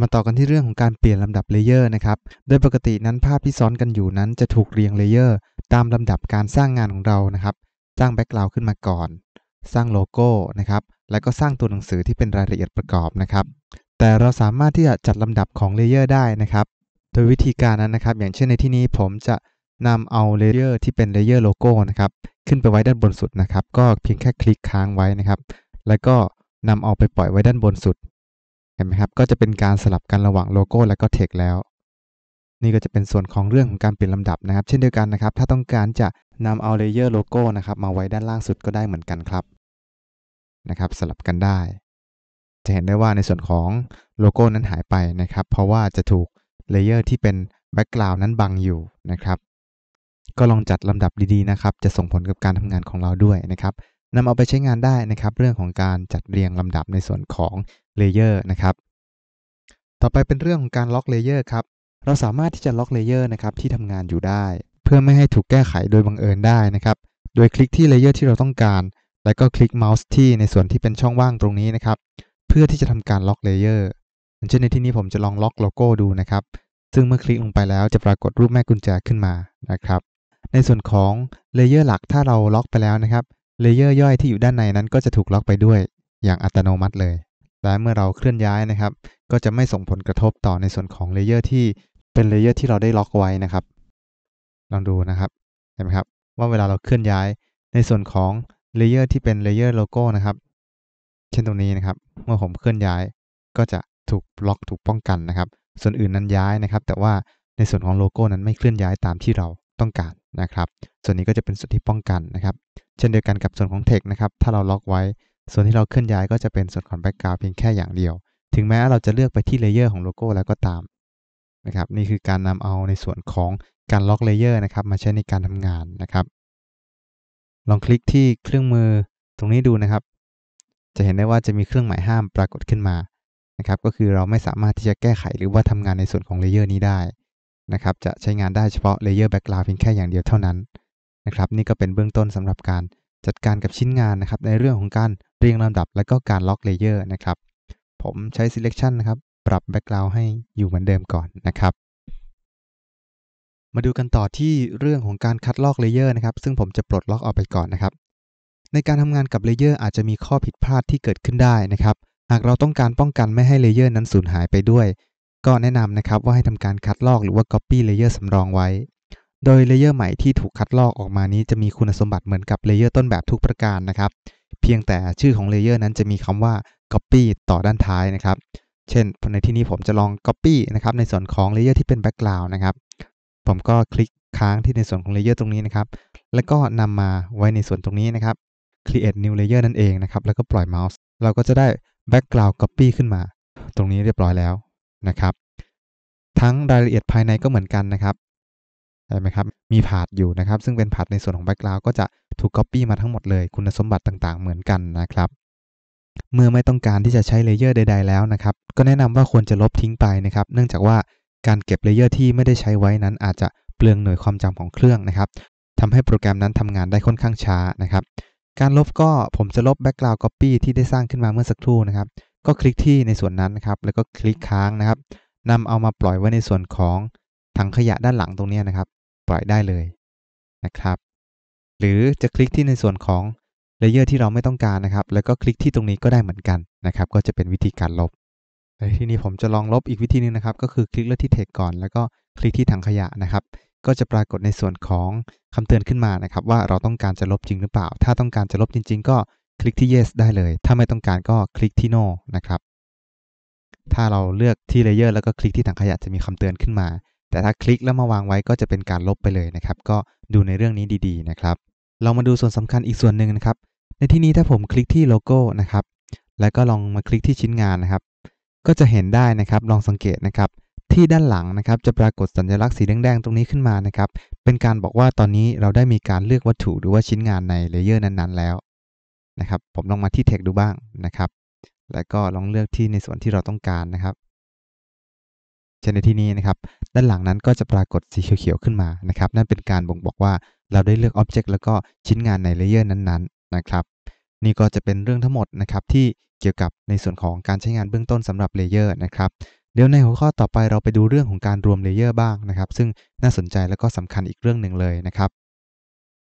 มาต่อกันที่เรื่องของการเปลี่ยนลำดับเลเยอร์นะครับ โดยปกตินั้นภาพที่ซ้อนกันอยู่นั้นจะถูกเรียงเลเยอร์ตามลำดับการสร้างงานของเรานะครับ สร้างแบ็กกราวด์ขึ้นมาก่อน สร้างโลโก้นะครับ แล้วก็สร้างตัวหนังสือที่เป็นรายละเอียดประกอบนะครับ แต่เราสามารถที่จะจัดลำดับของเลเยอร์ได้นะครับ โดยวิธีการนั้นนะครับ อย่างเช่นในที่นี้ผมจะนำเอาเลเยอร์ที่เป็นเลเยอร์โลโก้นะครับ ขึ้นไปไว้ด้านบนสุดนะครับ ก็เพียงแค่คลิกค้างไว้นะครับ แล้วก็นำเอาไปปล่อยไว้ด้านบนสุด เห็นไหมครับ ก็จะเป็นการสลับกันระหว่างโลโก้และก็เทคแล้ว นี่ก็จะเป็นส่วนของเรื่องของการเปลี่ยนลำดับนะครับ เช่นเดียวกันนะครับ ถ้าต้องการจะนำเอาเลเยอร์โลโก้นะครับมาไว้ด้านล่างสุดก็ได้เหมือนกันครับนะครับ สลับกันได้ จะเห็นได้ว่าในส่วนของโลโก้นั้นหายไปนะครับ เพราะว่าจะถูกเลเยอร์ที่เป็นแบ็กกราวน์นั้นบังอยู่นะครับ ก็ลองจัดลำดับดีๆนะครับ จะส่งผลกับการทำงานของเราด้วยนะครับ นำเอาไปใช้งานได้นะครับ เรื่องของการจัดเรียงลำดับในส่วนของเลเยอร์นะครับ ต่อไปเป็นเรื่องของการล็อกเลเยอร์ครับ เราสามารถที่จะล็อกเลเยอร์นะครับที่ทำงานอยู่ได้ เพื่อไม่ให้ถูกแก้ไขโดยบังเอิญได้นะครับ โดยคลิกที่เลเยอร์ที่เราต้องการ แล้วก็คลิกเมาส์ที่ในส่วนที่เป็นช่องว่างตรงนี้นะครับ เพื่อที่จะทำการล็อกเลเยอร์เช่นในที่นี้ผมจะลองล็อกโลโก้ดูนะครับ ซึ่งเมื่อคลิกลงไปแล้วจะปรากฏรูปแม่กุญแจขึ้นมานะครับ ในส่วนของเลเยอร์หลักถ้าเราล็อกไปแล้วนะครับ เลเยอร์ย่อยที่อยู่ด้านในนั้นก็จะถูกล็อกไปด้วยอย่างอัตโนมัติเลย และเมื่อเราเคลื่อนย้ายนะครับ ก็จะไม่ส่งผลกระทบต่อในส่วนของเลเยอร์ที่เป็นเลเยอร์ที่เราได้ล็อกไว้นะครับ ลองดูนะครับ เห็นไหมครับ ว่าเวลาเราเคลื่อนย้ายในส่วนของเลเยอร์ที่เป็นเลเยอร์โลโก้นะครับ เช่นตรงนี้นะครับ เมื่อผมเคลื่อนย้ายก็จะถูกล็อกถูกป้องกันนะครับ ส่วนอื่นนั้นย้ายนะครับ แต่ว่าในส่วนของโลโก้นั้นไม่เคลื่อนย้ายตามที่เราต้องการนะครับ ส่วนนี้ก็จะเป็นส่วนที่ป้องกันนะครับ เช่นเดียวกันกับส่วนของ text นะครับ ถ้าเราล็อกไว้ ส่วนที่เราเคลื่อนย้ายก็จะเป็นส่วนของ background เพียงแค่อย่างเดียว ถึงแม้เราจะเลือกไปที่เลเยอร์ของโลโก้แล้วก็ตามนะครับ นี่คือการนำเอาในส่วนของการล็อกเลเยอร์นะครับมาใช้ในการทำงานนะครับ ลองคลิกที่เครื่องมือตรงนี้ดูนะครับ จะเห็นได้ว่าจะมีเครื่องหมายห้ามปรากฏขึ้นมานะครับ ก็คือเราไม่สามารถที่จะแก้ไขหรือว่าทำงานในส่วนของเลเยอร์นี้ได้นะครับ จะใช้งานได้เฉพาะเลเยอร์แบ็กกราวด์เพียงแค่อย่างเดียวเท่านั้น นะครับนี่ก็เป็นเบื้องต้นสำหรับการจัดการกับชิ้นงานนะครับในเรื่องของการเรียงลำดับ และก็การล็อกเลเยอร์นะครับผมใช้ selection นะครับปรับ background ให้อยู่เหมือนเดิมก่อนนะครับ มาดูกันต่อที่เรื่องของการคัดลอกเลเยอร์นะครับซึ่งผมจะปลดล็อกออกไปก่อนนะครับ ในการทำงานกับเลเยอร์อาจจะมีข้อผิดพลาดที่เกิดขึ้นได้นะครับ หากเราต้องการป้องกันไม่ให้เลเยอร์นั้นสูญหายไปด้วย ก็แนะนำนะครับว่าให้ทำการคัดลอกหรือว่า copy เลเยอร์สำรองไว้ โดยเลเยอร์ใหม่ที่ถูกคัดลอกออกมานี้จะมีคุณสมบัติเหมือนกับเลเยอร์ต้นแบบทุกประการนะครับ เพียงแต่ชื่อของเลเยอร์นั้นจะมีคำว่า copy ต่อด้านท้ายนะครับ เช่น ในที่นี้ผมจะลอง copy นะครับในส่วนของเลเยอร์ที่เป็น background นะครับ ผมก็คลิกค้างที่ในส่วนของเลเยอร์ตรงนี้นะครับ แล้วก็นำมาไว้ในส่วนตรงนี้นะครับ create new layer นั่นเองนะครับ แล้วก็ปล่อยเมาส์ เราก็จะได้ background copy ขึ้นมา ตรงนี้เรียบร้อยแล้วนะครับ ทั้งรายละเอียดภายในก็เหมือนกันนะครับ ใช่ไหมครับ มีผาดอยู่นะครับ ซึ่งเป็นผาดในส่วนของแบ็กกราวก็จะถูก Copy มาทั้งหมดเลย คุณสมบัติต่างๆ เหมือนกันนะครับ เมื่อไม่ต้องการที่จะใช้เลเยอร์ใด ๆ แล้วนะครับ ก็แนะนำว่าควรจะลบทิ้งไปนะครับ เนื่องจากว่าการเก็บเลเยอร์ที่ไม่ได้ใช้ไว้นั้น อาจจะเปลืองหน่วยความจำของเครื่องนะครับทำให้โปรแกรมนั้นทำงานได้ค่อนข้างช้านะครับ การลบก็ผมจะลบ Background Copy ที่ได้สร้างขึ้นมาเมื่อสักครู่นะครับ ก็คลิกที่ในส่วนนั้นนะครับ แล้วก็คลิกค้างนะครับนำเอามาปล่อยไว้ในส่วนของถังขยะด้านหลังตรงนี้นะครับ ปล่อยได้เลยนะครับ หรือจะคลิกที่ในส่วนของเลเยอร์ที่เราไม่ต้องการนะครับ แล้วก็คลิกที่ตรงนี้ก็ได้เหมือนกันนะครับ ก็จะเป็นวิธีการลบในที่นี้ผมจะลองลบอีกวิธีนึงนะครับ ก็คือคลิกเลือกที่เทคก่อน แล้วก็คลิกที่ถังขยะนะครับ ก็จะปรากฏในส่วนของคำเตือนขึ้นมานะครับ ว่าเราต้องการจะลบจริงหรือเปล่า ถ้าต้องการจะลบจริง ๆ ก็คลิกที่ yes ได้เลย ถ้าไม่ต้องการก็คลิกที่ no นะครับ ถ้าเราเลือกที่เลเยอร์แล้วก็คลิกที่ถังขยะจะมีคำเตือนขึ้นมา แต่ถ้าคลิกแล้วมาวางไว้ก็จะเป็นการลบไปเลยนะครับ ก็ดูในเรื่องนี้ดีๆนะครับ เรามาดูส่วนสำคัญอีกส่วนหนึ่งนะครับ ในที่นี้ถ้าผมคลิกที่โลโก้นะครับ แล้วก็ลองมาคลิกที่ชิ้นงานนะครับ ก็จะเห็นได้นะครับ ลองสังเกตนะครับ ที่ด้านหลังนะครับ จะปรากฏสัญลักษณ์สีแดงๆตรงนี้ขึ้นมานะครับ เป็นการบอกว่าตอนนี้เราได้มีการเลือกวัตถุหรือว่าชิ้นงานในเลเยอร์นั้นๆ แล้วนะครับ ผมลองมาที่ text ดูบ้างนะครับ แล้วก็ลองเลือกที่ในส่วนที่เราต้องการนะครับ ช่นในที่นี้นะครับ ด้านหลังนั้นก็จะปรากฏสีเขียวๆขึ้นมานะครับ นั่นเป็นการบ่งบอกว่าเราได้เลือกอ็อบเจกต์แล้วก็ชิ้นงานในเลเยอร์นั้นๆนะครับ นี่ก็จะเป็นเรื่องทั้งหมดนะครับที่เกี่ยวกับในส่วนของการใช้งานเบื้องต้นสำหรับเลเยอร์นะครับ เดี๋ยวในหัวข้อต่อไปเราไปดูเรื่องของการรวมเลเยอร์บ้างนะครับ ซึ่งน่าสนใจและก็สำคัญอีกเรื่องหนึ่งเลยนะครับ